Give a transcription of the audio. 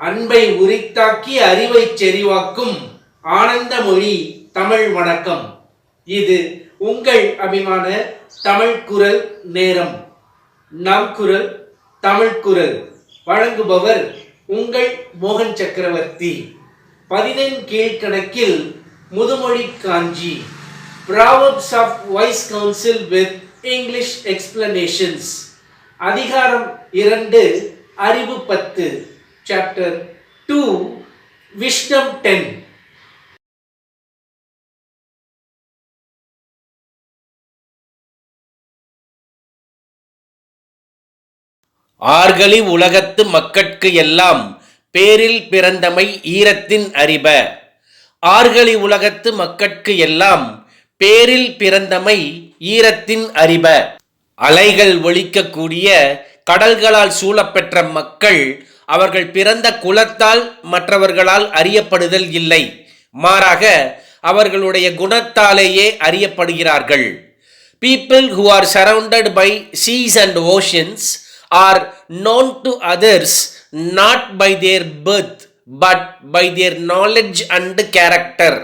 அன்பை உரித்தாக்கி அறிவை செறிவாக்கும் ஆனந்த மொழி தமிழ் வணக்கம். இது உங்கள் அபிமான தமிழ் குரல் நேரம். நம் குரல் தமிழ் குரல். வழங்குபவர் உங்கள் மோகன் சக்கரவர்த்தி. பதினெண் கீழ்கணக்கில் முதுமொழி காஞ்சி. Proverbs of wise council with English explanations அதிகாரம் இரண்டு அறிவு பத்து. Chapter 2, Wisdom 10. ஆர்களி உலகத்து மக்கட்கு எல்லாம் பேரில் பிறந்தமை ஈரத்தின் அறிப ஆர்களி உலகத்து மக்கட்கு எல்லாம் பேரில் பிறந்தமை ஈரத்தின் அறிப அலைகள் ஒழிக்கக்கூடிய கடல்களால் சூழப்பெற்ற மக்கள் அவர்கள் பிறந்த குலத்தால் மற்றவர்களால் அறியப்படுதல் இல்லை மாறாக அவர்களுடைய குணத்தாலேயே அறியப்படுகிறார்கள் people who are surrounded by seas and oceans are known to others not by their birth but by their knowledge and character